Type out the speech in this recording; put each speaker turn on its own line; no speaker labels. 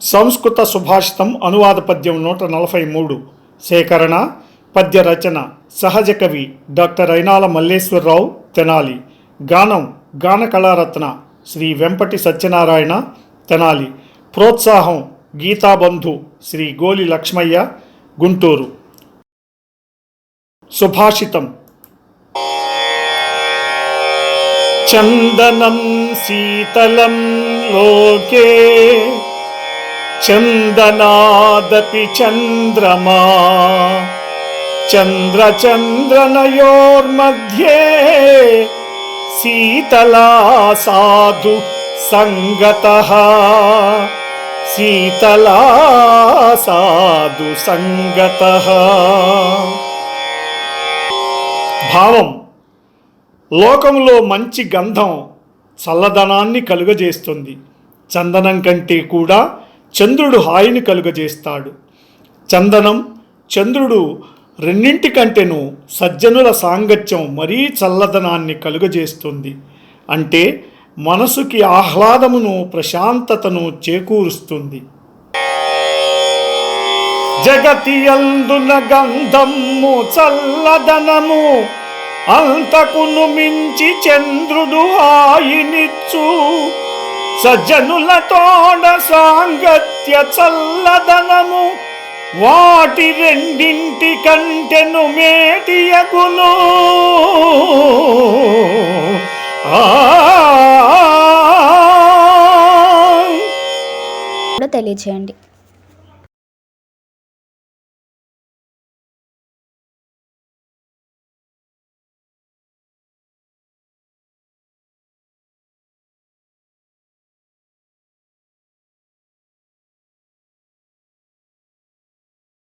సంస్కృత సుభాషితం అనువాద పద్యం నూట నలభై మూడు. సేకరణ పద్య రచన సహజ కవి డాక్టర్ అయినాల మల్లేశ్వరరావు తెనాలి. గానం గాన కళారత్న శ్రీ వెంపటి సత్యనారాయణ తెనాలి. ప్రోత్సాహం గీతాబంధు శ్రీ గోలి లక్ష్మయ్య గుంటూరు. సుభాషితం. చందనం శీతలం లోకే చందనాదపి చంద్రమా? చంద్రచంద్రనయోర్మధ్యే సీతలా సాధు సంగత. శీతలా సాధు సంగత. భావం. లోకంలో మంచి గంధం చల్లదనాన్ని కలుగజేస్తుంది. చందనం కంటే కూడా చంద్రుడు హాయిని కలుగజేస్తాడు. చందనం చంద్రుడు రెండింటి కంటేను సజ్జనుల సాంగత్యం మరీ చల్లదనాన్ని కలుగజేస్తుంది. అంటే మనసుకి ఆహ్లాదమును ప్రశాంతతను చేకూరుస్తుంది. జగతి అందున గంధము చల్లదనము అంతకును మించి చంద్రుడు హాయినిచ్చు. సజ్జనుల తోడ సాంగత్య చల్లదనము వాటి రెండింటి కంటెను మేటియగును.
తెలియచేయండి.